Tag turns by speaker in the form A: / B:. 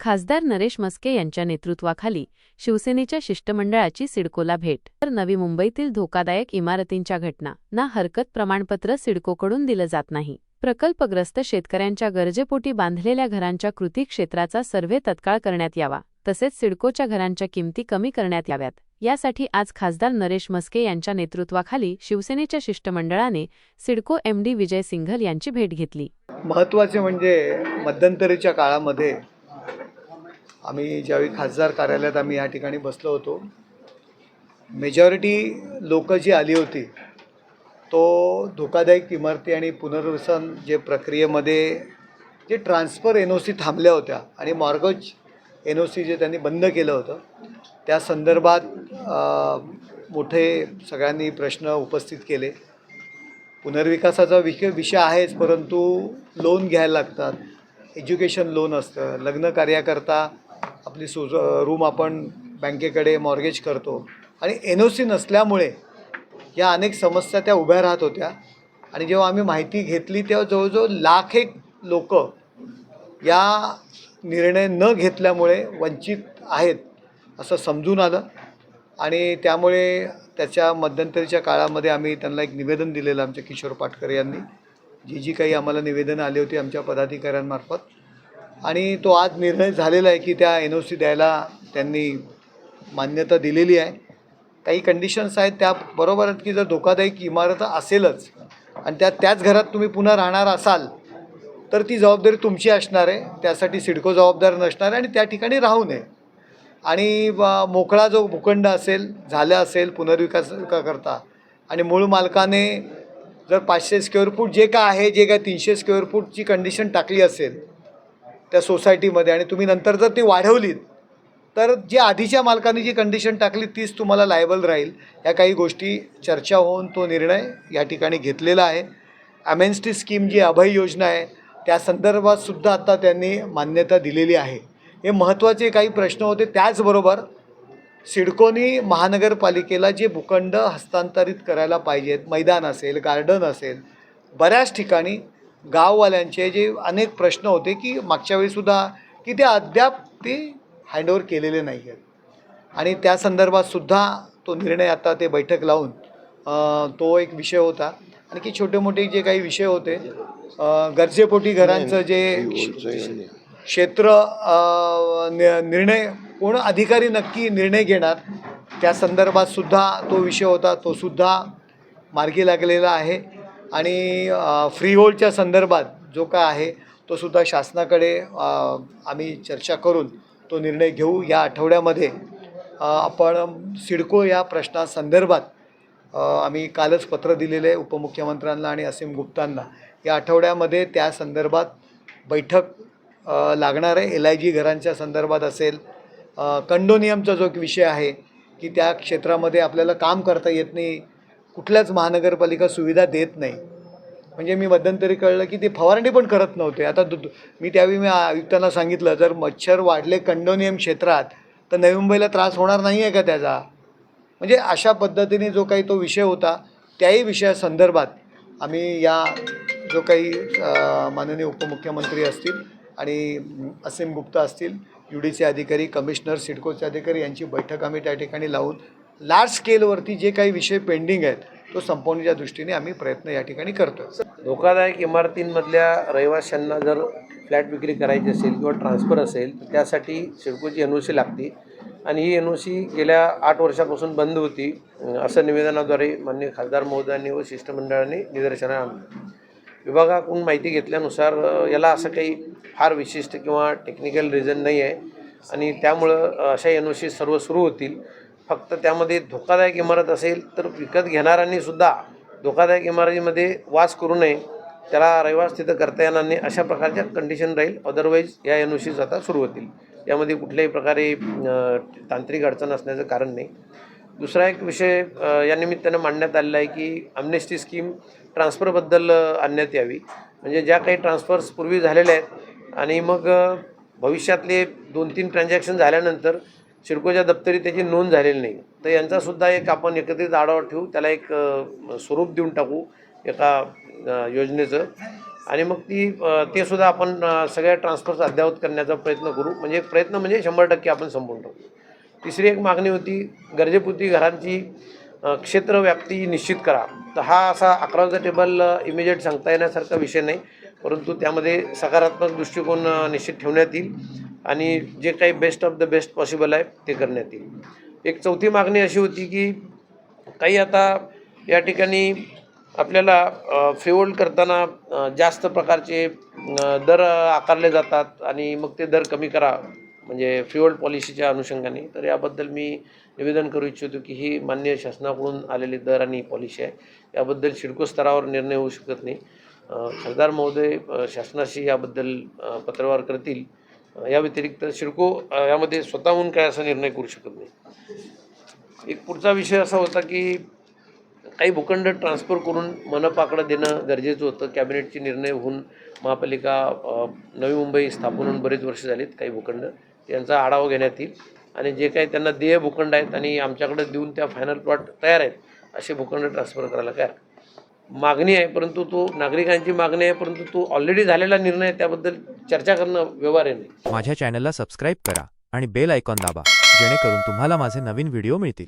A: खासदार नरेश मस्के यांच्या नेतृत्वाखाली शिवसेनेच्या शिष्टमंडळाची सिडकोला भेट. तर नवी मुंबईतील धोकादायक इमारतींच्या घटना. ना हरकत प्रमाणपत्र सिडकोकडून दिलं जात नाही. प्रकल्पग्रस्त शेतकऱ्यांच्या गरजेपोटी बांधलेल्या घरांच्या कृती क्षेत्राचा सर्व्हे तत्काळ करण्यात यावा. तसेच सिडकोच्या घरांच्या किमती कमी करण्यात याव्यात. यासाठी आज खासदार नरेश मस्के यांच्या नेतृत्वाखाली शिवसेनेच्या शिष्टमंडळाने सिडको एमडी विजय सिंघल यांची भेट घेतली.
B: महत्त्वाचे म्हणजे मध्यंतरीच्या काळामध्ये आम्ही ज्यावेळी खासदार कार्यालयात आम्ही या ठिकाणी बसलो होतो मेजॉरिटी लोकं जी आली होती तो धोकादायक इमारती आणि पुनर्वसन जे प्रक्रियेमध्ये जे ट्रान्सफर एन ओ सी थांबल्या होत्या आणि मॉर्गज एन ओ सी जे त्यांनी बंद केलं होतं त्या संदर्भात मोठे सगळ्यांनी प्रश्न उपस्थित केले. पुनर्विकासाचा विषय विषय आहेच परंतु लोन घ्यायला लागतात. एज्युकेशन लोन असतं लग्न कार्याकरता आपली सुज रूम आपण बँकेकडे मॉर्गेज करतो. आणि एन ओ सी नसल्यामुळे या अनेक समस्या त्या उभ्या राहत होत्या. आणि जेव्हा आम्ही माहिती घेतली तेव्हा जवळजवळ लाख एक लोक या निर्णय न घेतल्यामुळे वंचित आहेत असं समजून आलं. आणि त्यामुळे त्याच्या मध्यंतरीच्या काळामध्ये आम्ही त्यांना एक निवेदन दिलेलं आमच्या किशोर पाटकर यांनी. जी जी काही आम्हाला निवेदनं आली होती आमच्या पदाधिकाऱ्यांमार्फत. आणि तो आज निर्णय झालेला आहे की त्या एन ओ सी द्यायला त्यांनी मान्यता दिलेली आहे. काही कंडिशन्स आहेत त्या बरोबर आहेत की जर धोकादायक इमारत असेलच आणि त्या त्याच घरात तुम्ही पुन्हा राहणार असाल तर ती जबाबदारी तुमची असणार आहे. त्यासाठी सिडको जबाबदार नसणार आहे आणि त्या ठिकाणी राहू नये. आणि मोकळा जो भूखंड असेल झाला असेल पुनर्विकास करता आणि मूळ मालकाने जर पाचशे स्क्वेअर फूट जे काय आहे जे काय तीनशे स्क्वेअर फूटची कंडिशन टाकली असेल त्या सोसायटीमध्ये आणि तुम्ही नंतर जर ती वाढवलीत तर जी आधीच्या मालकाने जी कंडिशन टाकली तीच तुम्हाला लायबल राहील. या काही गोष्टी चर्चा होऊन तो निर्णय या ठिकाणी घेतलेला आहे. अमेन्स्टी स्कीम जी अभय योजना आहे त्या संदर्भात सुद्धा आता त्यांनी मान्यता दिलेली आहे. हे महत्त्वाचे काही प्रश्न होते. त्याचबरोबर सिडकोनी महानगरपालिकेला जे भूखंड हस्तांतरित करायला पाहिजेत मैदान असेल गार्डन असेल बऱ्याच ठिकाणी गाववाल्यांचे जे अनेक प्रश्न होते की मागच्या वेळीसुद्धा की ते अद्याप ते हँडओव्हर केलेले नाही आहेत. आणि त्या संदर्भात सुद्धा तो निर्णय आता ते बैठक लावून तो एक विषय होता. आणखी छोटे मोठे जे काही विषय होते गरजेपोटी घरांचं जे क्षेत्र निर्णय कोण अधिकारी नक्की निर्णय घेणार त्या संदर्भात सुद्धा तो विषय होता. तो सुद्धा मार्गी लागलेला आहे. आणि फ्री होल्डच्या संदर्भात जो काय आहे तो सुद्धा शासनाकडे आम्ही चर्चा करून तो निर्णय घेऊ. या आठवड्यामध्ये आपण सिडको या प्रश्नासंदर्भात आम्ही कालच पत्र दिलेलं आहे उपमुख्यमंत्र्यांना आणि असीम गुप्तांना. या आठवड्यामध्ये त्या संदर्भात बैठक लागणार आहे. एल आय जी घरांच्या संदर्भात असेल कंडोनियमचा जो एक विषय आहे की त्या क्षेत्रामध्ये आपल्याला काम करता येत नाही. कुठल्याच महानगरपालिका सुविधा देत नाही. म्हणजे मी मध्यंतरी कळलं की ते फवारणी पण करत नव्हते. आता दु मी त्यावेळी मी आयुक्तांना सांगितलं जर मच्छर वाढले कंडोनियम क्षेत्रात तर नवी मुंबईला त्रास होणार नाही आहे का त्याचा? म्हणजे अशा पद्धतीने जो काही तो विषय होता त्याही विषयासंदर्भात आम्ही या जो काही माननीय उपमुख्यमंत्री असतील आणि असीम गुप्ता असतील यू डीचे अधिकारी कमिशनर सिडकोचे अधिकारी यांची बैठक आम्ही त्या ठिकाणी लावून लार्ज स्केलवरती जे काही विषय पेंडिंग आहेत तो संपवण्याच्या दृष्टीने आम्ही प्रयत्न या ठिकाणी करतो
C: धोकादायक इमारतींमधल्या रहिवाशांना जर फ्लॅट विक्री करायची असेल किंवा ट्रान्सफर असेल तर त्यासाठी सिडकोची एन ओ सी लागते. आणि ही एन ओ सी गेल्या आठ वर्षापासून बंद होती. असं निवेदनाद्वारे माननीय खासदार महोदयांनी व शिष्टमंडळाने निदर्शनास आणलं. विभागाकडून माहिती घेतल्यानुसार याला असं काही फार विशिष्ट किंवा टेक्निकल रिझन नाही आहे आणि त्यामुळं अशा एन ओ सी सर्व सुरू होतील. फक्त त्यामध्ये धोकादायक इमारत असेल तर विकत घेणाऱ्यांनी सुद्धा धोकादायक इमारतीमध्ये वास करू नये. त्याला रहिवास तिथं करता येणार नाही. अशा प्रकारच्या कंडिशन राहील. अदरवाईज या एन ओ सीज आता सुरू होतील. यामध्ये कुठल्याही प्रकारे तांत्रिक अडचण असण्याचं कारण नाही. दुसरा एक विषय या निमित्तानं मांडण्यात आलेला आहे की अमनेस्टी स्कीम ट्रान्सफरबद्दल आणण्यात यावी. म्हणजे ज्या काही ट्रान्सफर्स पूर्वी झालेल्या आहेत आणि मग भविष्यातले दोन तीन ट्रान्झॅक्शन झाल्यानंतर सिडकोच्या दप्तरी त्याची नोंद झालेली नाही. तर यांचासुद्धा एक आपण एकत्रित आढावा ठेवू त्याला एक स्वरूप देऊन टाकू एका योजनेचं. आणि मग ती ते सुद्धा आपण सगळ्या ट्रान्सफर्स अद्ययावत करण्याचा प्रयत्न करू. म्हणजे एक प्रयत्न म्हणजे शंभर टक्के आपण संपवून टाकू. तिसरी एक मागणी होती गरजेपुरती घरांची क्षेत्र क्षेत्रव्याप्ती निश्चित करा. तर हा असा अकराचा टेबल इमिजिएट सांगता येण्यासारखा विषय नाही. परंतु त्यामध्ये सकारात्मक दृष्टिकोन निश्चित ठेवण्यात येईल. आणि जे काही best of the best possible आहे ते करण्यात येईल. एक चौथी मागणी अशी होती की काही आता या ठिकाणी आपल्याला फेवल्ड करताना जास्त प्रकारचे दर आकारले जातात आणि मग ते दर कमी करा म्हणजे फ्युअल पॉलिसीच्या अनुषंगाने. तर याबद्दल मी निवेदन करू इच्छितो की ही मान्य शासनाकडून आलेली दर आणि पॉलिसी आहे. याबद्दल सिडको स्तरावर निर्णय होऊ शकत नाही. खासदार महोदय शासनाशी याबद्दल पत्रव्यवहार करतील. या व्यतिरिक्त सिडको यामध्ये स्वतःहून काय असा निर्णय करू शकत नाही. एक पुढचा विषय असा होता की काही भूखंड ट्रान्सफर करून मनपाकडं देणं गरजेचं होतं. कॅबिनेटचे निर्णय होऊन महापालिका नवी मुंबई स्थापन होऊन बरेच वर्ष झालीत काही भूखंड. त्यांचा आढावा घेण्यात येईल. आणि जे काही त्यांना देय भूखंड आहेत आणि आमच्याकडे देऊन त्या फायनल प्लॉट तयार आहेत असे भूखंड ट्रान्सफर करायला काय मागणी आहे परंतु तो नागरिकांची मागणी आहे परंतु तो ऑलरेडी झालेला निर्णय त्याबद्दल चर्चा करणं व्यवहार्य नाही
D: माझ्या चॅनलला सबस्क्राईब करा आणि बेल आयकॉन दाबा जेणेकरून तुम्हाला माझे नवीन व्हिडिओ मिळतील.